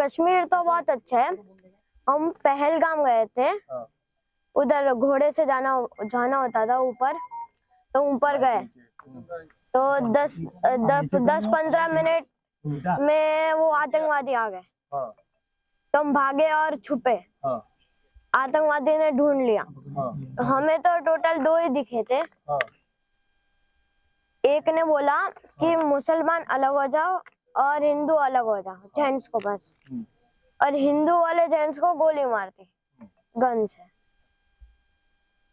कश्मीर तो बहुत अच्छा है। हम पहलगाम गए थे। हाँ। उधर घोड़े से जाना जाना होता था ऊपर। तो ऊपर गए। तो दस दस दस पंद्रह मिनट में वो आतंकवादी आ गए। हाँ। तो हम भागे और छुपे। हाँ। आतंकवादी ने ढूंढ लिया। हमें तो टोटल दो ही दिखे थे। एक ने बोला कि मुसलमान अलग हो जाओ और हिंदू अलग हो जाओ जेंट्स को बस। हम्म, और हिंदू वाले जेंट्स को गोली मारती गन से।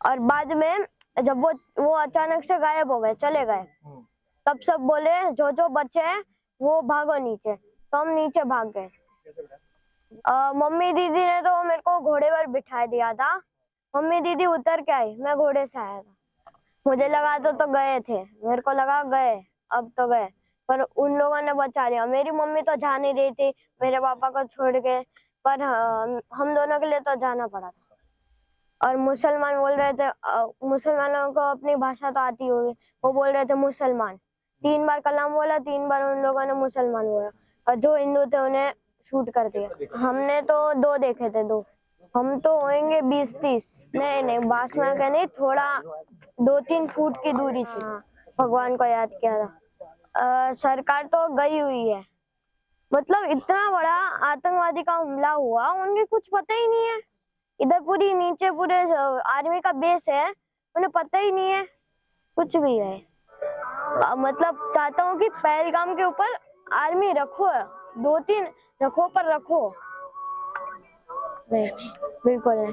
और बाद में जब वो वो अचानक से गायब हो गए चले गए। हम्म, तब सब बोले जो जो बच्चे हैं वो भागो नीचे। तो हम नीचे भाग गए। मम्मी दीदी ने तो मेरे को घोड़े पर बिठा दिया था। मम्मी दीदी उतर के आई मैं घोड़े से आया था। मुझे लगा तो तो गए थे। मेरे को लगा गए अब तो गए। पर उन लोगों ने बचा लिया। मेरी मम्मी तो जा नहीं रही थी मेरे पापा को छोड़ के पर हाँ, हम दोनों के लिए तो जाना पड़ा था। और मुसलमान बोल रहे थे मुसलमानों को अपनी भाषा तो आती होगी। वो बोल रहे थे मुसलमान। तीन बार कलाम बोला तीन बार उन लोगों ने मुसलमान बोला। और जो हिंदू थे उन्हें शूट कर दिया। हमने तो दो देखे थे दो। हम तो होंगे बीस तीस। नहीं नहीं बास में के नहीं थोड़ा दो तीन फुट की दूरी थी। भगवान को याद किया था। अ, सरकार तो गई हुई है। मतलब इतना बड़ा आतंकवादी का हमला हुआ उनके कुछ पता ही नहीं है। इधर पूरी नीचे पूरे आर्मी का बेस है उन्हें पता ही नहीं है। कुछ भी है। अ, मतलब चाहता हूँ कि पहलगाम के ऊपर आर्मी रखो दो तीन रखो पर रखो। नहीं नहीं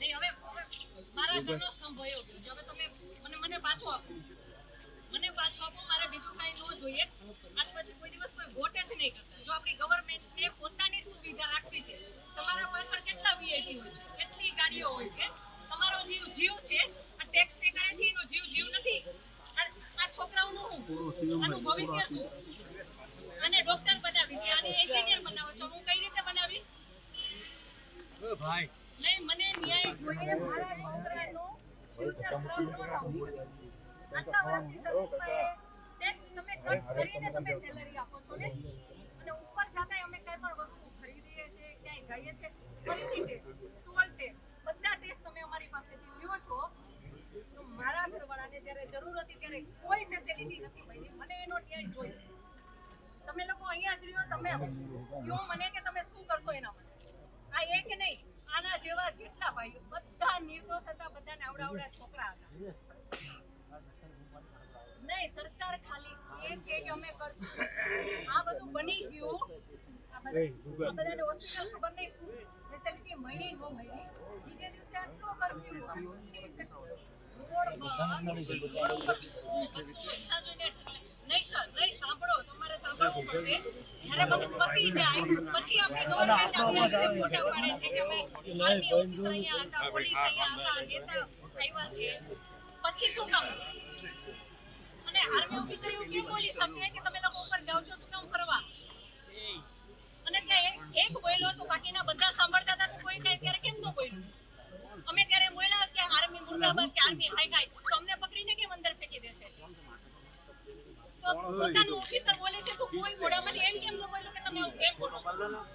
નહીં હવે મારા જનો ગયો. છે. હવે તમે મને મને પાછો આપો. મને પાછો આપો મારે બીજું કાંઈ ન જોઈએ. આજ પછી કોઈ દિવસ કોઈ વોટ જ નહીં. કરતા જો આપણી ગવર્મેન્ટને પોતાની સુવિધા રાખવી છે. તમારા પાછળ કેટલા વીઆઈપી હોય છે? કેટલી ગાડીઓ હોય છે? તમારો જીવ જીવ છે? આ ટેક્સ પે કરે છે એનો જીવ જીવ નથી. આ- આ છોકરાઓનું શું? આનું ભવિષ્ય શું? આને ડોક્ટર બનાવી છે. આને એન્જિનિયર બનાવો છો. હું કઈ રીતે બનાવીશ? નહીં મને ન્યાય જોઈએ મારા છોકરાનું ફ્યુચર આટલા વર્ષની સર્વિસમાં ટેક્સ તમે કટ કરીને તમે સેલરી આપો છો ને? અને ઉપર જતા અમે કઈ પણ વસ્તુ ખરીદીએ છીએ ક્યાંય જઈએ છીએ ફરીથી ટેક્સ ટોલ ટેક્સ બધા ટેક્સ તમે અમારી પાસેથી લ્યો છો. તો મારા ઘરવાળાને જ્યારે જરૂર હતી ત્યારે કોઈ ફેસિલિટી નથી મળી. મને એનો ન્યાય જોઈએ. તમે લોકો અહીંયા જ રહ્યો તમે કયો મને કે તમે શું કરશો એના માટે? આ એક નહીં. આના જેવા જેટલા ભાઈઓ બધા નિર્દોષ હતા બધાને આવડા આવડા છોકરા હતા. નહીં સરકાર ખાલી એ છે કે અમે કરશું. આ બધું બની ગયું. આ બધાને હોસ્પિટલ ખબર નહીં શું ફેસિલિટી મળી ન મળી. બીજે દિવસે આટલો કરફ્યુ રોડ બંધ. નહીં સર નહીં સાંભળો તમારે સાંભળવું પડશે. જ્યારે બધું પતી જાય પછી આપણી ગવર્મેન્ટ આપણા ફોટા પાડે છે કે અમે આર્મી ઓફિસર અહીંયા હતા પોલીસ અહીંયા હતા નેતા આવ્યા છે. પછી શું કામ? અને આર્મી ઓફિસર એવું કેમ બોલી શકે કે તમે લોકો ઉપર જાઓ છો શું કામ ફરવા? અને ત્યાં એક બોલ્યો તો બાકીના બધા સાંભળતા હતા તો કોઈ કાંઈ ત્યારે કેમ ન બોલ્યું? અમે ત્યારે બોલ્યા કે આર્મી મુર્દાબાદ કે આર્મી હાઈ હાઈ તો અમને પકડીને કેમ અંદર ફેંકી દે છે તો પોતાનું ઓફિસર બોલે છે તો કોઈ મોઢામાંથી એમ કેમ ન કે તમે આવું કેમ બોલો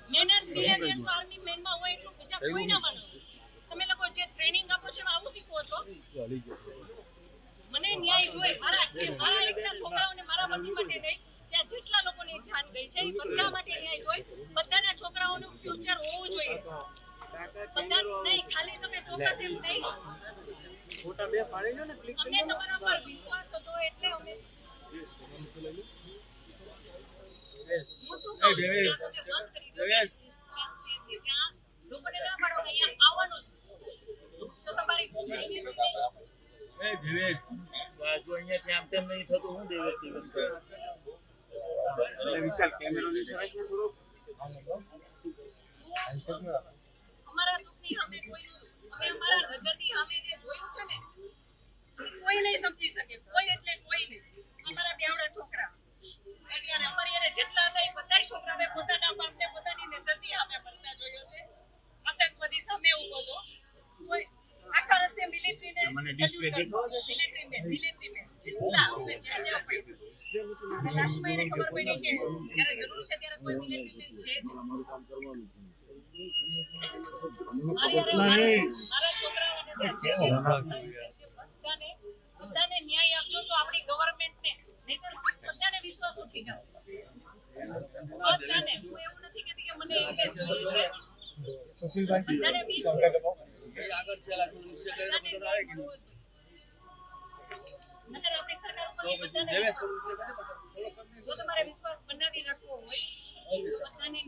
મેનર્સ બિહેવિયર તો આર્મી મેનમાં હોય એટલું બીજા કોઈ ના માનો તમે લોકો જે ટ્રેનિંગ આપો છો એમાં આવું શીખવો છો મને ન્યાય જોઈએ મારા મારા એકના છોકરાઓને મારા પતિ માટે નહીં ત્યાં જેટલા લોકોની જાન ગઈ છે એ બધા માટે ન્યાય જોઈએ બધાના છોકરાઓનું ફ્યુચર હોવું જોઈએ બધા નહીં ખાલી તમે ચોક્કસ એમ નહીં અમને તમારા પર વિશ્વાસ હતો એટલે અમે વિશાલ કેમેરો ની સરાય ને થોડુંક અમારા દુઃખની સામે કોઈ અમે અમારા નજરની સામે જે જોયું છે ને એ કોઈ નહીં સમજી શકે કોઈ એટલે કોઈ નહીં અમારા બેવડા છોકરા અત્યારે અમારી હારે જેટલા હતા એ બધાય છોકરા મેં પોતાના બાપને પોતાની નજરની સામે મળતા જોયો છે. આતંકવાદી સામે ઊભો બધું આખા રસ્તે મિલિટરીને મને display military man military man જેટલા અમે જ્યાં જ્યાં પડ્યું લાસ્ટમાં એને ખબર પડી કે જ્યારે જરૂર છે ત્યારે કોઈ મિલિટરી મેન છે જ મારા છોકરાઓને ત્યાં જે જે બધાને બધાને ન્યાય આપજો તો આપણી ગવર્નમેન્ટને નહીંતર બધાને વિશ્વાસ ઉઠી જશે બધાને હું એવું નથી કહેતી કે મને એક જ જોઈએ છે બધાને વીસ બધાને ન્યાય મળવો જોઈએ. નહીંતર આપણી સરકાર ઉપરની બધાને વિશ્વાસ જો તમારે વિશ્વાસ બનાવી રાખવો હોય તો બધાને